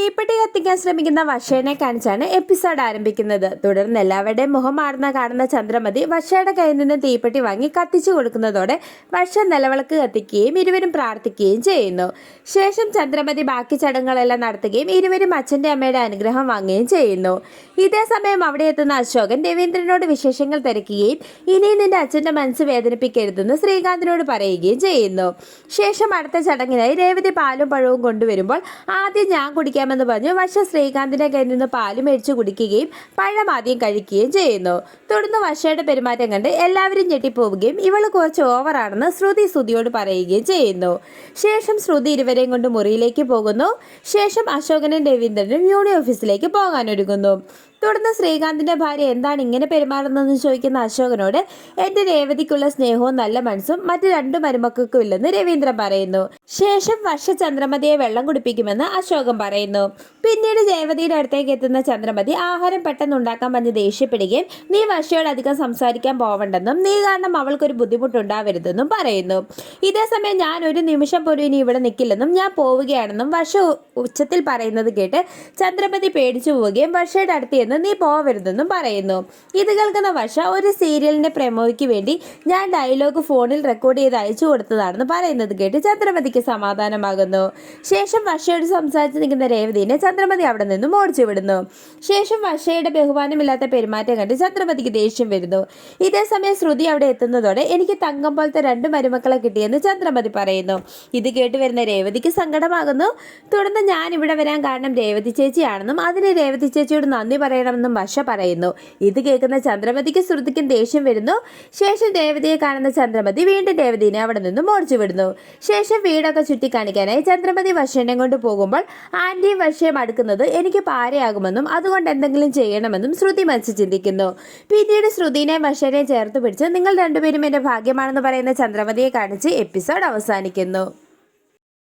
തീപ്പെട്ടി കത്തിക്കാൻ ശ്രമിക്കുന്ന വഷേനെ കാണിച്ചാണ് എപ്പിസോഡ് ആരംഭിക്കുന്നത്. തുടർന്ന് എല്ലാവരുടെയും മുഖം മാറുന്ന കാണുന്ന ചന്ദ്രമതി വഷയുടെ കയ്യിൽ നിന്ന് തീപ്പെട്ടി വാങ്ങി കത്തിച്ചു കൊടുക്കുന്നതോടെ വഷ നിലവിളക്ക് കത്തിക്കുകയും ഇരുവരും പ്രാർത്ഥിക്കുകയും ചെയ്യുന്നു. ശേഷം ചന്ദ്രമതി ബാക്കി ചടങ്ങുകളെല്ലാം നടത്തുകയും ഇരുവരും അച്ഛന്റെ അമ്മയുടെ അനുഗ്രഹം വാങ്ങുകയും ചെയ്യുന്നു. ഇതേ സമയം അവിടെ എത്തുന്ന അശോകൻ രവീന്ദ്രനോട് വിശേഷങ്ങൾ തിരക്കുകയും ഇനി നിന്റെ അച്ഛന്റെ മനസ്സ് വേദനിപ്പിക്കരുതെന്ന് ശ്രീകാന്തിനോട് പറയുകയും ചെയ്യുന്നു. ശേഷം അടുത്ത ചടങ്ങിനായി രേവതി പാലും പഴവും കൊണ്ടുവരുമ്പോൾ ആദ്യം ഞാൻ കുടിക്കാമെന്ന് പറഞ്ഞ് വർഷ ശ്രീകാന്തിന്റെ കയ്യിൽ നിന്ന് പാൽ മേടിച്ച് കുടിക്കുകയും പഴം ആദ്യം കഴിക്കുകയും ചെയ്യുന്നു. തുടർന്ന് വർഷയുടെ പെരുമാറ്റം കണ്ട് എല്ലാവരും ഞെട്ടിപ്പോവുകയും ഇവൾ കുറച്ച് ഓവറാണെന്ന് ശ്രുതി ശ്രുതിയോട് പറയുകയും ചെയ്യുന്നു. ശേഷം ശ്രുതി ഇരുവരെയും കൊണ്ട് മുറിയിലേക്ക് പോകുന്നു. ശേഷം അശോകനും രവീന്ദ്രനും യൂണിയൻ ഓഫീസിലേക്ക് പോകാനൊരുങ്ങുന്നു. തുടർന്ന് ശ്രീകാന്തിന്റെ ഭാര്യ എന്താണ് ഇങ്ങനെ പെരുമാറുന്നതെന്ന് ചോദിക്കുന്ന അശോകനോട് എന്റെ രേവതിക്കുള്ള സ്നേഹവും നല്ല മനസ്സും മറ്റു രണ്ടു മരുമക്കൾക്കും ഇല്ലെന്ന് രവീന്ദ്രൻ പറയുന്നു. ശേഷം വർഷ ചന്ദ്രമതിയെ വെള്ളം കുടിപ്പിക്കുമെന്ന് അശോകൻ പറയുന്നു. പിന്നീട് രേവതിയുടെ അടുത്തേക്ക് എത്തുന്ന ചന്ദ്രമതി ആഹാരം പെട്ടെന്ന് ഉണ്ടാക്കാൻ പറഞ്ഞ് ദേഷ്യപ്പെടുകയും നീ വർഷയോട് അധികം സംസാരിക്കാൻ പോവണ്ടെന്നും നീ കാരണം അവൾക്കൊരു ബുദ്ധിമുട്ടുണ്ടാവരുതെന്നും പറയുന്നു. ഇതേ സമയം ഞാൻ ഒരു നിമിഷം പോലും ഇനി ഇവിടെ നിൽക്കില്ലെന്നും ഞാൻ പോവുകയാണെന്നും വർഷ ഉച്ചത്തിൽ പറയുന്നത് കേട്ട് ചന്ദ്രമതി പേടിച്ചു പോവുകയും വർഷയുടെ അടുത്ത് ചെന്ന് നീ പോവരുതെന്നും പറയുന്നു. ഇത് കേൾക്കുന്ന വർഷ ഒരു സീരിയലിന്റെ പ്രമോയ്ക്ക് വേണ്ടി ഞാൻ ഡയലോഗ് ഫോണിൽ റെക്കോർഡ് ചെയ്ത് അയച്ചു കൊടുത്തതാണെന്ന് പറയുന്നത് കേട്ട് ചന്ദ്രമതിക്ക് സമാധാനമാകുന്നു. ശേഷം വർഷയോട് സംസാരിച്ച് നിൽക്കുന്ന രേവതിനെ ചന്ദ്രമതി അവിടെ നിന്നും ഓടിച്ചു വിടുന്നു. ശേഷം വർഷയുടെ ബഹുമാനമില്ലാത്ത പെരുമാറ്റം കണ്ട് ചന്ദ്രമതിക്ക് ദേഷ്യം വരുന്നു. ഇതേ സമയം ശ്രുതി അവിടെ എത്തുന്നതോടെ എനിക്ക് തങ്കം പോലത്തെ രണ്ട് മരുമക്കളെ കിട്ടിയെന്ന് ചന്ദ്രമതി പറയുന്നു. ഇത് കേട്ട് വരുന്ന രേവതിക്ക് സങ്കടമാകുന്നു. തുടർന്ന് ഞാൻ ഇവിടെ വരാൻ കാരണം രേവതി ചേച്ചിയാണെന്നും അതിന് രേവതി ചേച്ചിയോട് നന്ദി പറയണമെന്നും വശ പറയുന്നു. ഇത് കേൾക്കുന്ന ചന്ദ്രമതിക്ക് ശ്രുതിക്കും ദേഷ്യം വരുന്നു. ശേഷം ദേവതയെ കാണുന്ന ചന്ദ്രമതി വീണ്ടും ദേവതീനെ അവിടെ നിന്നും ഓടിച്ചു വിടുന്നു. ശേഷം വീടൊക്കെ ചുറ്റിക്കാണിക്കാനായി ചന്ദ്രമതി വശനെ കൊണ്ട് പോകുമ്പോൾ ആന്റിയും വശയും അടുക്കുന്നത് എനിക്ക് പാരയാകുമെന്നും അതുകൊണ്ട് എന്തെങ്കിലും ചെയ്യണമെന്നും ശ്രുതി മനസ്സിൽ ചിന്തിക്കുന്നു. പിന്നീട് ശ്രുതിനെ വശനെയും ചേർത്ത് പിടിച്ച് നിങ്ങൾ രണ്ടുപേരും എന്റെ ഭാഗ്യമാണെന്ന് പറയുന്ന ചന്ദ്രമതിയെ കാണിച്ച് എപ്പിസോഡ് അവസാനിക്കുന്നു.